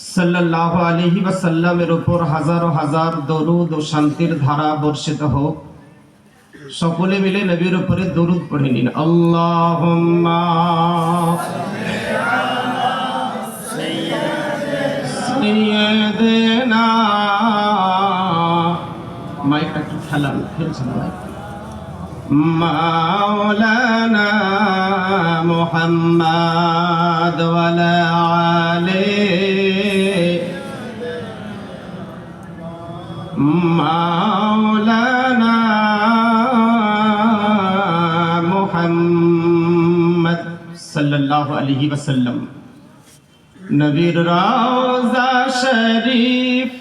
সাল্লাহ আলহি ওয়াসাল্লামের উপর হাজারো হাজার দরুদ ও শান্তির ধারা বর্ষিত হোক। সকলে মিলে নবীর উপরে দরুদ পড়ে নিন। আল্লাহ মাইকটা একটু খেলাম ফেলছেন মাইক? মাওলানা মোহাম্মদ ওয়ালা আলী مولانا محمد صلى الله عليه وسلم নবীর রওজা শরীফ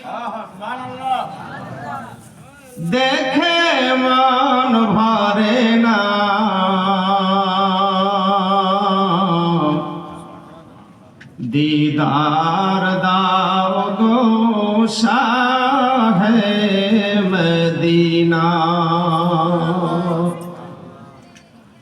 দেখে মন ভরে না দিদার দাও গো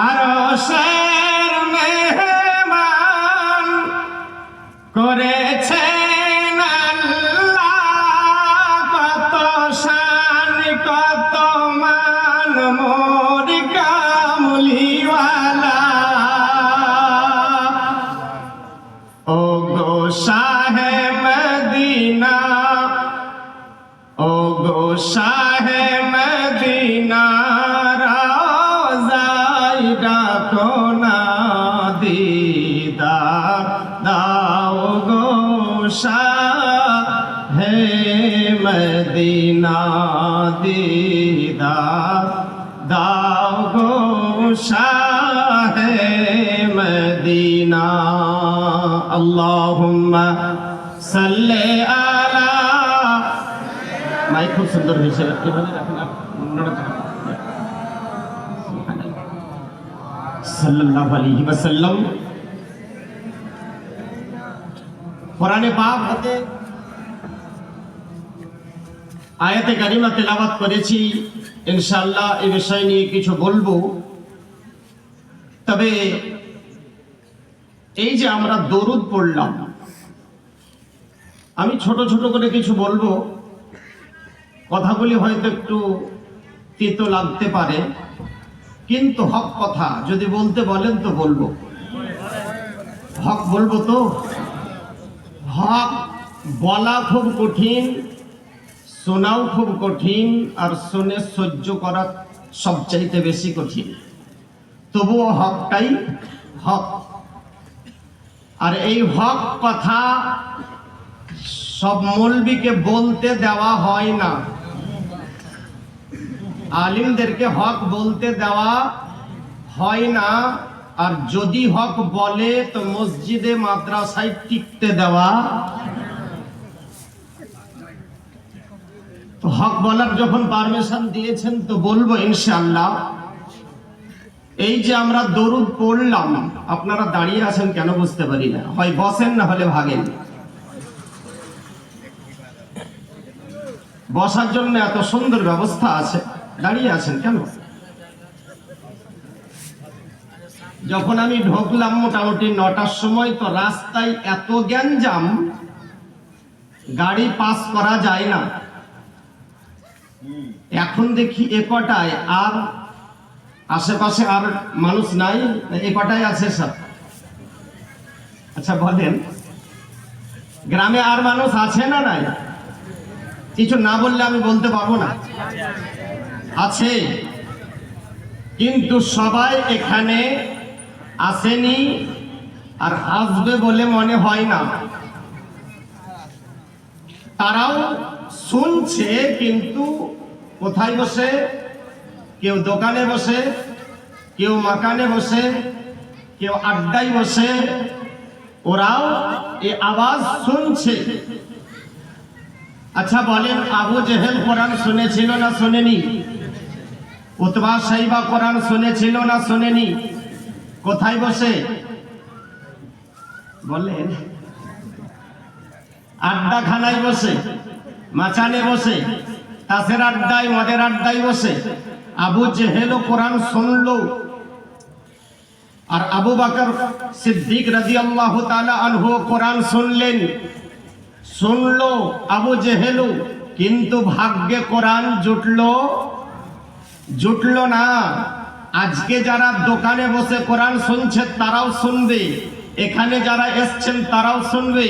আরশের মেহমান করেছেন শাহে মদিনা দিদার দাও গো শাহে মদিনা আল্লাহুম্মা সাল্লি আলা মাইক খুব সুন্দর হয়েছে সাল্লাল্লাহু আলাইহি ওয়াসাল্লাম কোরআনে পাক হতে আয়াতে কারিমা তেলাওয়াত করেছি। ইনশাল্লাহ এ বিষয় নিয়ে কিছু বলব। তবে এই যে আমরা দরুদ পড়লাম, আমি ছোট ছোট করে কিছু বলব। কথাগুলি হয়তো একটু তেতো লাগতে পারে, কিন্তু হক কথা, যদি বলতে বলেন তো বলব। হক বলব তো? হক বলা খুব কঠিন, শোনাও খুব কঠিন, আর শুনে সহ্য করা সবচাইতে বেশি কঠিন। তবুও হকটাই হক। আর এই হক কথা সব মৌলবীকে বলতে দেওয়া হয় না। আলিমদেরকে হক বলতে দেওয়া হয় না। আর যদি হক বলে, তো মসজিদে মাদ্রাসায় টিকতে দেওয়া। হক বলার যখন পারমিশন দিয়েছেন, তো বলব ইনশাআল্লাহ। এই যে আমরা দরুদ পড়লাম, আপনারা দাঁড়িয়ে আছেন কেন বুঝতে পারি না? হয় বসেন না হলে ভাগেন। বসার জন্য এত সুন্দর ব্যবস্থা আছে। দাঁড়িয়ে আছেন কেন? যখন আমি ঢোকলাম মোটামুটি নটার সময়, তো রাস্তায় এত গ্যাঞ্জাম, গাড়ি পাস করা যায় না। এখন দেখি এ কটায় আর আশেপাশে আর মানুষ নাই, এ কটায় আছে সব? আচ্ছা বলেন, গ্রামে আর মানুষ আছে না নাই? কিছু না বললে আমি বলতে পারব না। আছে, কিন্তু সবাই এখানে আসেনি আর আসবে বলে মনে হয় না। তারাও শুনছে কিন্তু কোথায় বসে? কেউ দোকানে বসে, কেউ মাকানে বসে, কেউ আড্ডায় বসে। ওরাও এ আওয়াজ শুনছে। আচ্ছা বলেন, আবু জেহেল কোরআন শুনেছিল না শোনেনি? উতবা সাইবা কোরআন শুনেছিল না শোনেনি? কোথায় বসে? বলেন আড্ডা খানায় বসে, মাচানে বসে, তাসের আড্ডায়, মদের আড্ডায় বসে, আবু জেহেলও কোরআন শুনল। আর আবু বাকর সিদ্দিক রাজি আল্লাহ আনহু কোরআন শুনলেন। শুনলো আবু জেহেলু কিন্তু ভাগ্যে কোরআন জুটলো জুটলো না। আজকে যারা দোকানে বসে কোরআন শুনছে, তারাও শুনবে। এখানে যারা এসছেন, তারাও শুনবে।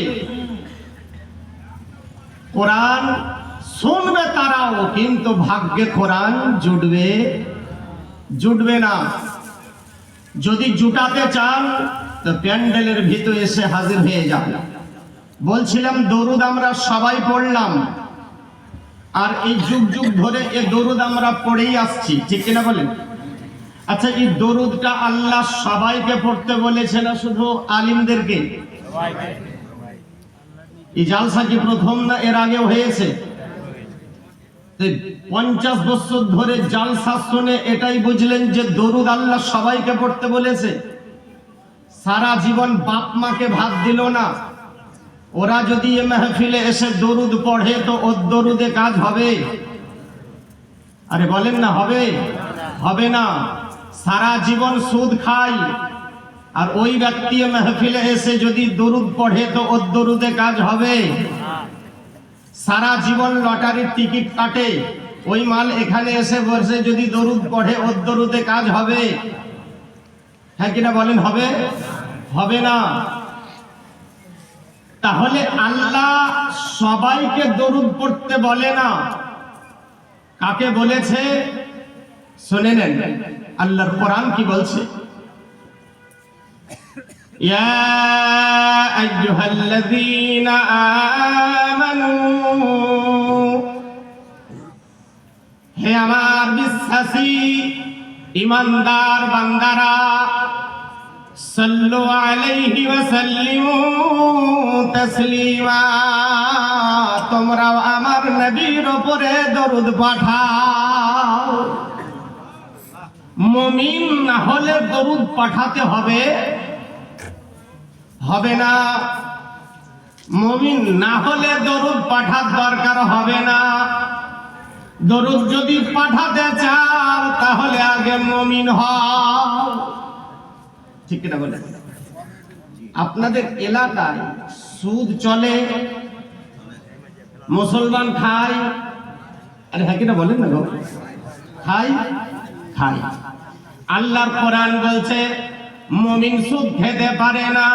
কোরআন শুনবে তারাও, কিন্তু ভাগ্যে কোরআন জুটবে জুটবে না। যদি জুটাতে চান, তো প্যান্ডেলের ভিতরে এসে হাজির হয়ে যান। বলছিলাম, দরুদ আমরা সবাই পড়লাম। আর এই যুগ যুগ ধরে এ দরুদ আমরা পড়েই আসছি, ঠিক কিনা বলেন? আচ্ছা এই দরুদটা আল্লাহ সবাইকে পড়তে বলেছে না শুধু আলিমদেরকে? এই জালসা কি প্রথম না এর আগে হয়েছে? পঞ্চাশ বছর ধরে জালসা শুনে এটাই বুঝলেন যে দরুদ আল্লাহ সবাইকে পড়তে বলেছে। সারা জীবন বাপ মাকে ভাত দিল না। ওরা যদি এ মেহফিলে এসে দরুদ পড়ে তো ওর দরুদে কাজ হবে। আরে বলেন না, হবে? হবে না। সারা জীবন সুদ খায় আর ওই ব্যক্তি মেহফিলে এসে যদি দরুদ পড়ে তো ওর দরুদে কাজ হবে। সারা জীবন লটারির টিকিট কাটে। ওই মাল এখানে এসে বসে যদি দরুদ পড়ে, ওর দরুদে কাজ হবে। হ্যাঁ কিনা বলেন, হবে? হবে না। তাহলে আল্লাহ সবাইকে দরুদ পড়তে বলে না। কাকে বলেছে? শুনে নেন। আল্লাহর কোরআন কি বলছে يا أيها الذين آمنوا হে আমার বিশ্বাসী ইমানদার বান্দারা সাল্লু আলাইহি ওয়া সাল্লিমু তাসলিমা তোমরাও আমার নবীর উপরে দরুদ পাঠাও মুমিন না হলে দরুদ পাঠাতে হবে। হবে না। মমিন না হলে দরুদ পাঠার দরকার হবে না। দরুদ যদি পাঠাতে চান তাহলে আগে মমিন হও। ঠিক না বলে আপনাদের এলাকায় সুদ চলে, মুসলমান খায়। আরে হ্যাঁ কিনা বলেন না গো। খাই আল্লাহর কোরআন বলছে, মুমিন সুদ খেতে পারে না।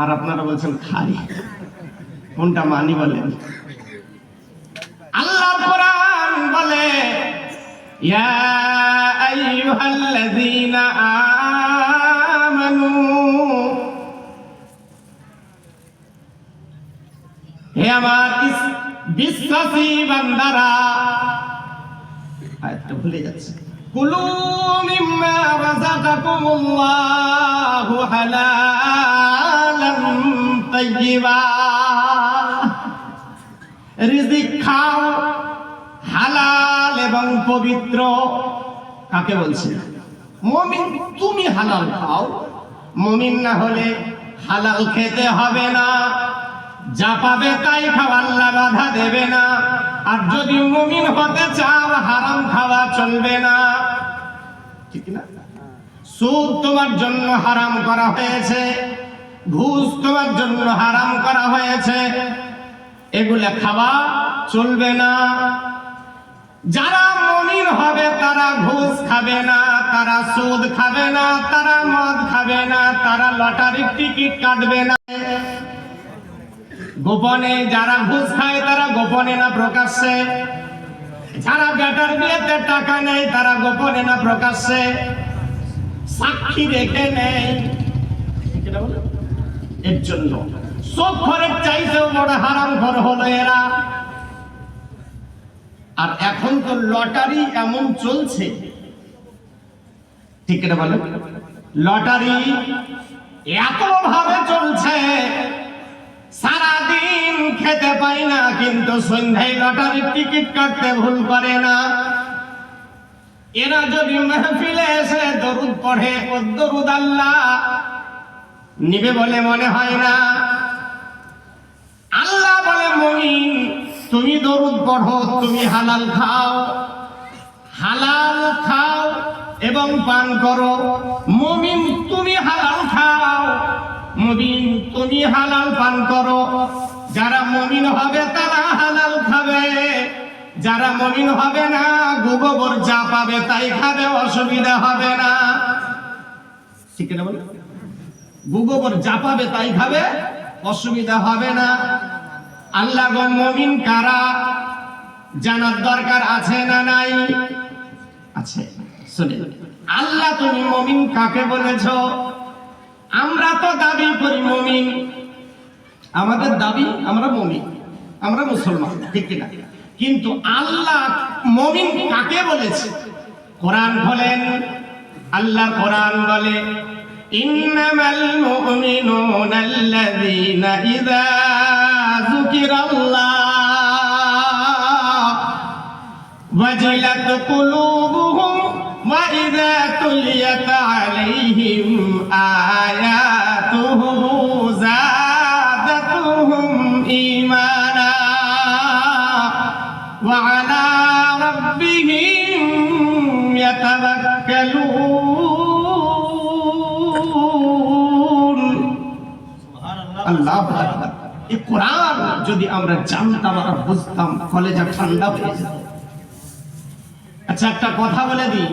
আর আপনারা বলছেন খাই কোনটা মানি বলেন? আল্লাহর কোরআন বলে, ইয়া আইয়ুহাল্লাযীনা আমানু, হে আমার বিশ্বাসী বান্দারা আয়াতটা ভুলে যাচ্ছে। কুলু মিম্মা রাযাকাকুমুল্লাহু হালালান তাইয়্যিবা। রিজিক খাও, হালাল এবং পবিত্র। কাকে বলছে? মমিন, তুমি হালাল খাও। মমিন না হলে হালাল খেতে হবে না। যা পাবে তাই খাও, আল্লাহ বাধা দেবে না। আর যদি মুমিন হতে চাও হারাম খাওয়া চলবে না। ঠিক না? সুদ তোমার জন্য হারাম করা হয়েছে, ঘুষ তোমার জন্য হারাম করা হয়েছে, এগুলা খাওয়া চলবে না। যারা মমিন হবে, তারা ঘুষ খাবে না, তারা সুদ খাবে না, তারা মদ খাবে না, তারা লটারির টিকিট কাটবে না। গোপনে যারা ঘুষ খায় তারা গোপনে না প্রকাশ্যে। যারা বেটার বিয়েতে টাকা নেয় তারা গোপনে না প্রকাশ্যে। সাক্ষী রেখে নেয়। এর জন্য। সব ঘরের চাইতেও বড় হারাম ঘর হলো এরা। আর এখন তো লটারি এমন চলছে। ঠিক এটা বলো? লটারি এত ভাবে চলছে সারাদিন খেতে পাই না, কিন্তু সন্ধ্যায় লটারির টিকিট কাটতে ভুল করে না। এরা যদি মেহফিলে এসে দরুদ পড়ে ও দরুদ আল্লাহ নিবে বলে মনে হয় না। আল্লাহ বলে, মমিন, তুমি দরুদ পড়ো, তুমি হালাল খাও। হালাল খাও এবং পান করো। মমিন, তুমি হালাল খাও। মমিন তুমি হালাল পান করো। যারা মমিন হবে তারা হালাল খাবে। যারা মমিন হবে না, গোবর যা পাবে তাই খাবে, অসুবিধা হবে না। ঠিক না বলে? গোবর যা পাবে তাই খাবে, অসুবিধা হবে না। আল্লাহ গো মমিন কারা? জানার দরকার আছে না নাই? আছে। শুনে আল্লাহ তুমি মমিন কাকে বলেছ? আমরা তো দাবি করি মমিন। আমাদের দাবি আমরা মমিন। আমরা মুসলমান, ঠিক কিনা? কিন্তু আল্লাহ মমিন কাকে বলেছে? কোরআন বলেন আল্লাহ কোরআন বলে, ইন্নামাল মুমিনুনা আল্লাযীনা ইযা যুকিরাল্লাহ ওয়াজিলাত কুলুবুহুম ওয়া ইযা তুলিয়াত آياته زادتهم إيمانا وعلى ربهم يتوكلون আল্লাহ এই কোরআন যদি আমরা জানতাম আর বুঝতাম কলেজা ঠান্ডা হয়ে যেত আচ্ছা একটা কথা বলে দিই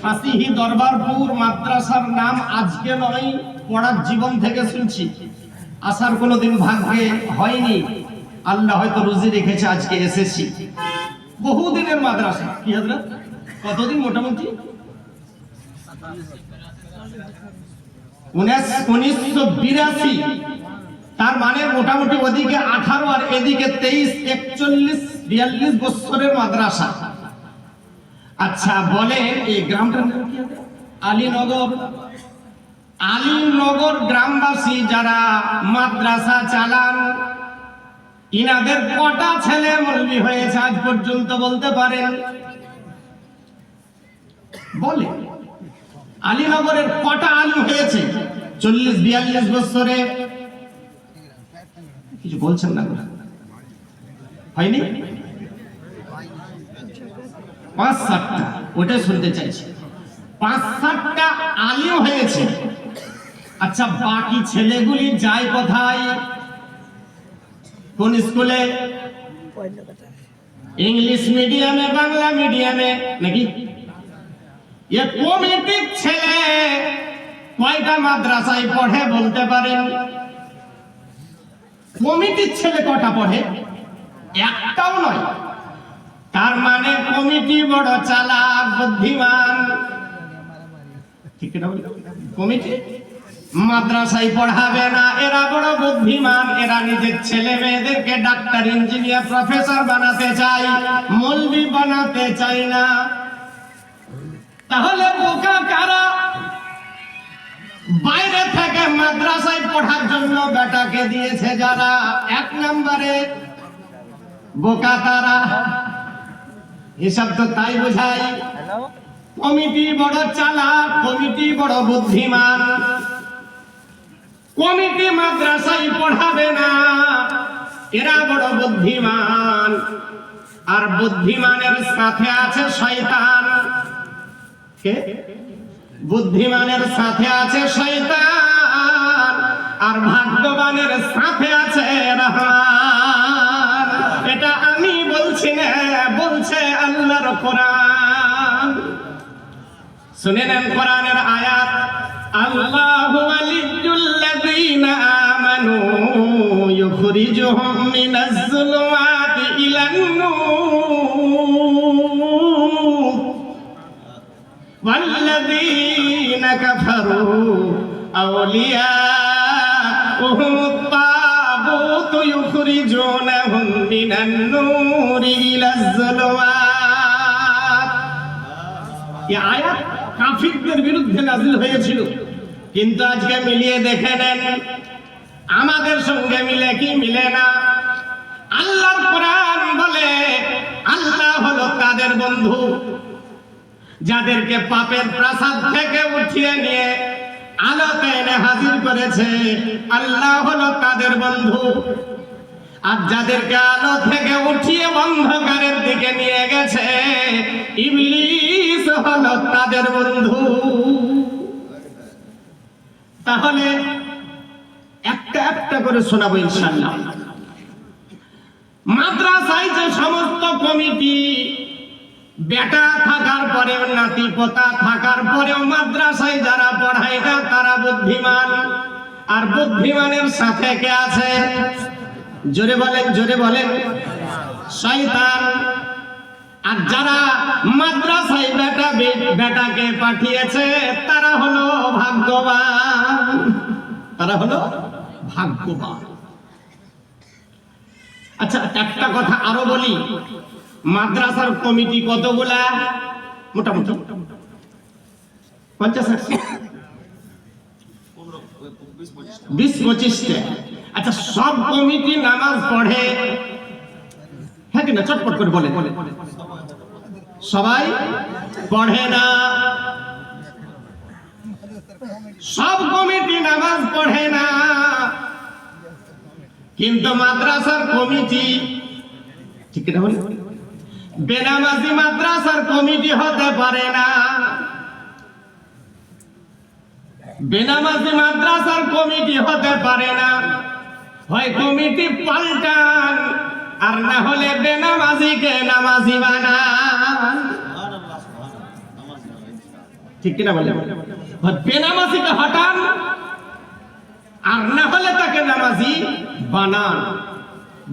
ফাঁসিহি দরবারপুর মাদ্রাসার নাম আজকে নয়, পড়ার জীবন থেকে শুনছি। আসার কোনোদিন ভাগ্যে হয়নি। আল্লাহ হয়তো রুজি রেখেছে, আজকে এসেছি। বহুদিনের মাদ্রাসা। কি হজরত কতদিন মোটামুটি? উনিশশো বিরাশি। তার মানে মোটামুটি ওদিকে আঠারো আর এদিকে তেইশ, একচল্লিশ, বিয়াল্লিশ বছরের মাদ্রাসা। আচ্ছা বলে এই গ্রামটার নাম কি আলীনগর। আলীনগর গ্রামবাসী যারা মাদ্রাসা চালান, ইনাদের কটা ছেলে মৌলবি হয়েছে আজ পর্যন্ত বলতে পারেন? বলে, আলীনগরের কটা আলু হয়েছে চল্লিশ, বিয়াল্লিশ বছরে? কিছু বলছেন না? হয়নি? পাঁচ সাতটা ওটা শুনতে চাইছি। পাঁচ সাতটা আলিও হয়েছে। আচ্ছা বাকি ছেলেগুলি যায় কোথায়? কোন স্কুলে? ইংলিশ মিডিয়ামে, বাংলা মিডিয়ামে, নাকি? এ কমিটির ছেলে কয়টা মাদ্রাসায় পড়ে বলতে পারেন? কমিটির ছেলে কটা পড়ে? একটাও নয়। তার মানে কমিটি বড় চালাক, বুদ্ধিমান? কমিটি? মাদ্রাসায় পড়াবে না, এরা বড় বুদ্ধিমান। এরা নিজের ছেলে মেয়েদেরকে ডাক্তার, ইঞ্জিনিয়ার, প্রফেসর বানাতে চায়। মৌলবি বানাতে চায় না। তাহলে বোকা কারা? বাইরে থেকে মাদ্রাসায় পড়ার জন্য বেটাকে দিয়েছে যারা। এক নম্বরে বোকা তারা। হিসাব তো তাই বোঝাই। কমিটি বড় চালাক কমিটি বড় বুদ্ধিমান। কমিটি মাদ্রাসায় পড়াবে না এরা বড় বুদ্ধিমান। আর বুদ্ধিমানের সাথে আছে শয়তান। কে? বুদ্ধিমানের সাথে আছে শয়তান। আর ভাগ্যবানের সাথে আছে রহমান কোরআন শুনে নেন কোরআনের আয়াত আল্লাহু ওয়ালিয়ুল্লাযীনা আমানু ইউখরিজুহুম মিনাজ যুলুমাতি ইলান নূর والذين كفروا أولياؤهم الطاغوت يخرجونهم من النور إلى الظلمات এই আয়াত কাফিরদের বিরুদ্ধে নাজিল হয়েছিল। কিন্তু আজকে মিলিয়ে দেখে নেন, আমাদের সঙ্গে মিলে কি মিলে না? আল্লাহর কোরআন বলে, আল্লাহ হলো তাদের বন্ধু, যাদেরকে পাপের প্রাসাদ থেকে উঠিয়ে নিয়ে আলোতে এনে হাজির করেছে। আল্লাহ হলো তাদের বন্ধু। আর যাদেরকে আলো থেকে উঠিয়ে অন্ধকারের দিকে নিয়ে গেছে, ইবলিস হলো তাদের বন্ধু। তাহলে একটা একটা করে শোনাবো ইনশাল্লাহ মাদ্রাসায় যে সমস্ত কমিটি, বেটা থাকার পরেও নাতি পোতা থাকার পরেও মাদ্রাসায় যারা পড়ায় না, তারা বুদ্ধিমান। আর বুদ্ধিমানের সাথে কে আছে? জোরে বলেন জোরে বলেন। শয়তান আর যারা মাদ্রাসায় বেটা বেটাকে পাঠিয়েছে তারা হলো ভাগ্যবান। তারা হলো ভাগ্যবান। আচ্ছা একটা কথা আরও বলি। মাদ্রাসার কমিটি কতগুলা? মোটামুটি। পঞ্চাশ বিশ পঁচিশটা। আচ্ছা সব কমিটি নামাজ পড়ে। হ্যাঁ কিনা চটপট করে বলে। সবাই পড়ে না। সব কমিটি নামাজ পড়ে না। কিন্তু মাদ্রাসার কমিটি, ঠিক না বলে? বেনামাজি মাদ্রাসার কমিটি হতে পারে না। বেনামাজি মাদ্রাসার কমিটি হতে পারে না। হয় কমিটি পাল্টান, আর না হলে বেনামাজিকে নামাজি বানান। ঠিক কিনা বলে বেনামাজিকে হটান, আর না হলে তাকে নামাজি বানান।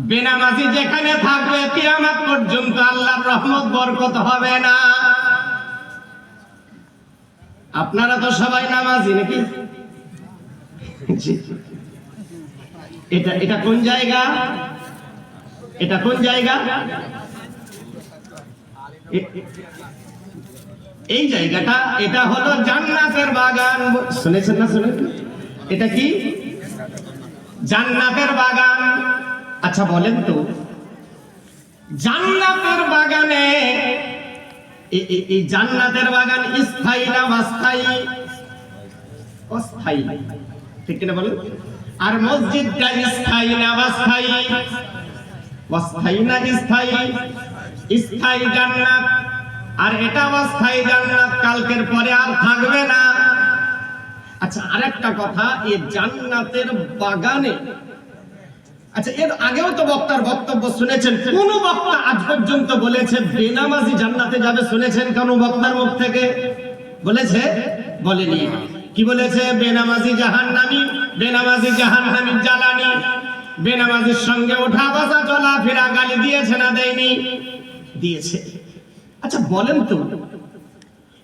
বেনামাজি যেখানে থাকবে কিয়ামত পর্যন্ত আল্লাহর রহমত, বরকত হবে না। আপনারা তো সবাই নামাজি নাকি। এটা এটা কোন জায়গা? এটা কোন জায়গা? এই জায়গাটা, এটা হলো জান্নাতের বাগান। শুনেছেন না শুনে এটা কি? জান্নাতের বাগান। আচ্ছা বলেন তো। জান্নাতের বাগানে এই জান্নাতের বাগান স্থায়ী না অস্থায়ী? অস্থায়ী। ঠিক কিনা বলেন? আর মসজিদটা স্থায়ী না অস্থায়ী? অস্থায়ী না স্থায়ী? স্থায়ী জান্নাত। আর এটা অস্থায়ী জান্নাত, কালকের পরে আর থাকবে না। আচ্ছা আরেকটা কথা এই জান্নাতের বাগানে আচ্ছা এর আগেও তো বক্তার বক্তব্য শুনেছেন। কোন বক্তা আজ পর্যন্ত বলেছে, বেনামাজি জান্নাতে যাবে, শুনেছেন কোন বক্তার মুখ থেকে? বলেছে? বলেনি। কি বলেছে? বেনামাজি জাহান্নামী বেনামাজি জাহান্নামী জ্বালানি। বেনামাজির সঙ্গে ওঠা বসা চলা ফেরা গালি দিয়েছে না দেয়নি? দিয়েছে। আচ্ছা বলেন তো,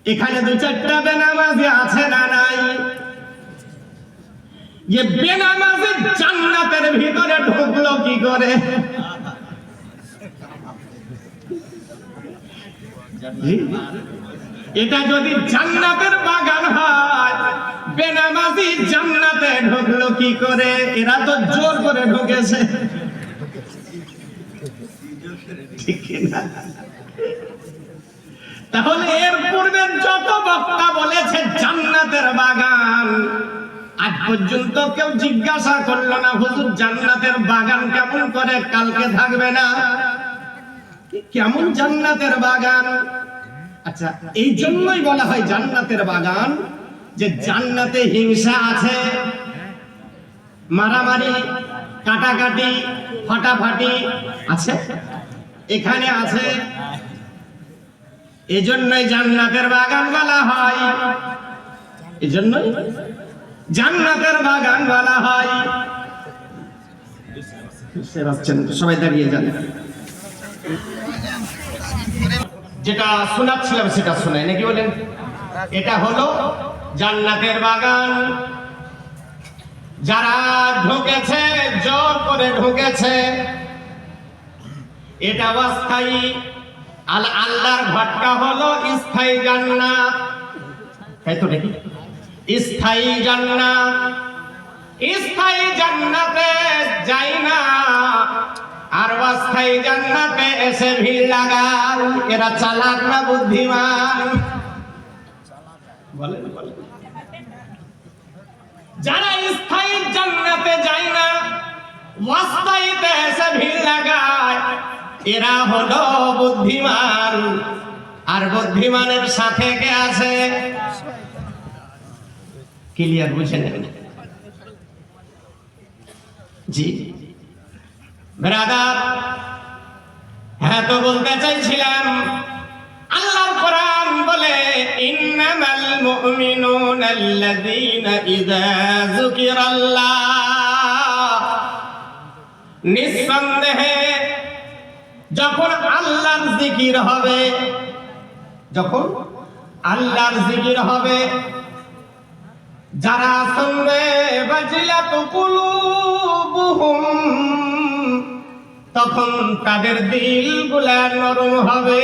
এখানে দু চারটা বেনামাজি আছে না নাই? যে বেনামাজি জান্নাতের ভিতরে ঢুকলো কি করে? এটা যদি জান্নাতের বাগান হয়, বেনামাজি জান্নাতে ঢুকলো কি করে? এরা তো জোর করে ঢুকেছে। তাহলে এর পূর্বে যত বক্তা বলেছে জান্নাতের বাগান, আজ পর্যন্ত কেউ জিজ্ঞাসা করল না, হুজুর, জান্নাতের বাগান কেমন করে? কালকে থাকবে না? কেমন জান্নাতের বাগান? আচ্ছা এই জন্যই বলা হয় জান্নাতের বাগান যে জান্নাতে হিংসা আছে, মারামারি, কাটাকাটি, ফাটাফাটি আছে। এখানে আছে, এজন্যই জান্নাতের বাগান বলা হয়। এজন্যই জান্নাতের বাগান বলা হয়? সবাই দাঁড়িয়ে যান। যেটা শোনাচ্ছিলাম সেটা শোনাই, নাকি বলেন? এটা হলো জান্নাতের বাগান। যারা ঢুকেছে, জোর করে ঢুকেছে, এটা অস্থায়ী। আল আল্লাহর ঘরটা হলো স্থায়ী জান্নাত। তাই তো নাকি? স্থায়ী জান্নাত। স্থায়ী জান্নাতে যাই না। আর অস্থায়ী জান্নাতে এসে ভিড় লাগান এরা চালাক না বুদ্ধিমান? যারা স্থায়ী জান্নাতে যায় না, অস্থায়ীতে এসে ভিড় লাগায়। এরা হলো বুদ্ধিমান। আর বুদ্ধিমানের সাথে কে আছে? ক্লিয়ার বুঝে নেবেন জি। ব্রাদার হ্যাঁ তো বলতে চাইছিলাম, আল্লাহর কোরআন বলে, ইন্নামাল মুমিনুনা আল্লাযীনা ইযা যুকিরাল্লাহ। নিঃসন্দেহে, যখন আল্লাহর জিকির হবে, যখন আল্লাহর জিকির হবে, যারা শুনবে বাজিলাত কুলুবুহুম তখন তাদের দিলগুলা নরম হবে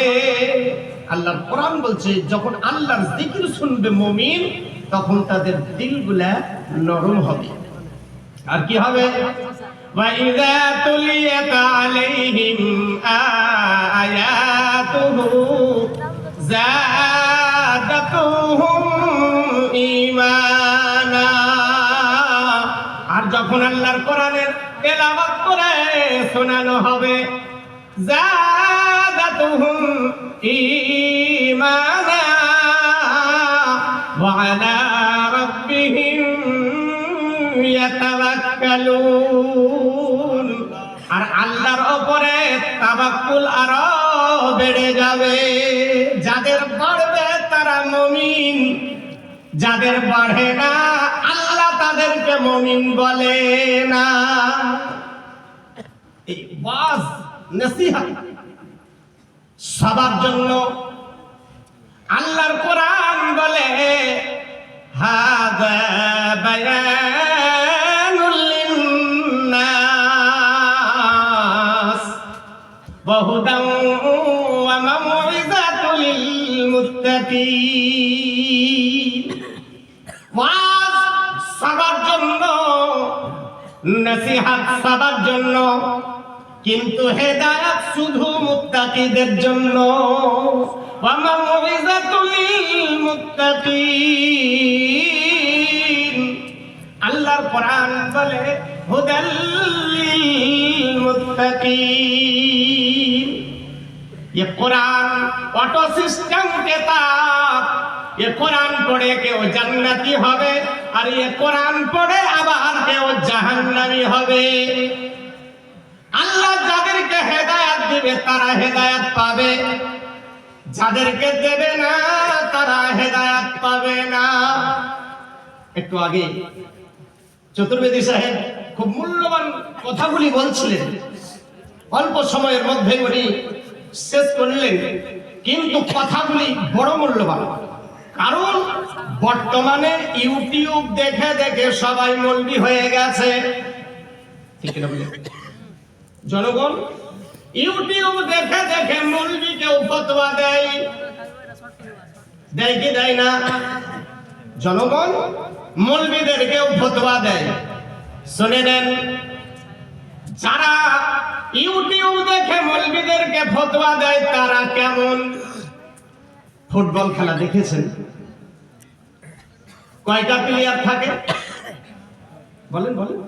আল্লাহর কোরআন বলছে যখন আল্লাহর জিকির শুনবে মুমিন তখন তাদের দিলগুলা নরম হবে আর কি হবে وَإِذَا تُلِيَتْ عَلَيْهِمْ آيَاتُهُ زَادَتْهُمْ ঈমানা আর যখন আল্লাহর কোরআনের তেলাওয়াত করে শোনানো হবে। রাব্বিহিম ইয়াতাওয়াক্কালুন। আর আল্লাহর উপরে তাওয়াক্কুল আরও বেড়ে যাবে। যাদের বাড়বে তারা মুমিন। যাদের বাড়ে না, আল্লাহ তাদেরকে মুমিন বলে না। এই ওয়াজ নসিহত সবার জন্য আল্লাহর কোরআন বলে হাদা সবার জন্য নসিহত সবার জন্য কিন্তু হেদায়াত শুধু মুত্তাকিদের জন্য ওয়ামাউইযাতুল মুত্তাকিন আল্লাহর কোরআন বলে হুদাল মুত্তাকিন ये कुरान অটো সিস্টেম কিতাব ये কোরআন পড়ে কেউ জান্নাতি হবে আর ये কোরআন পড়ে আবার কেউ জাহান্নামী হবে। আল্লাহ যাদেরকে হেদায়াত দিবে, তারা হেদায়াত পাবে। যাদেরকে দেবে না, তারা হেদায়াত পাবে না। একটু আগে চতুর্বেদী সাহেব খুব মূল্যবান কথাগুলি বলছিলেন। অল্প সময়ের মধ্যে উনি শেষ করলেন, কিন্তু কথাগুলি বড় মূল্যবান। কারণ বর্তমানে ইউটিউব দেখে দেখে সবাই মলবি হয়ে গেছে? জনগণ ইউটিউব দেখে দেখে মলবি কেউ ফতোয়া দেয়। দেয় কি দেয় না? জনগণ মলবিদেরকেও ফতোয়া দেয়। শুনে নেন যারা ইউটিউব দেখে মলবিদেরকে ফতোয়া দেয় তারা কেমন? ফুটবল খেলা দেখেছেন? কয়টা প্লেয়ার থাকে? বলেন বলেন।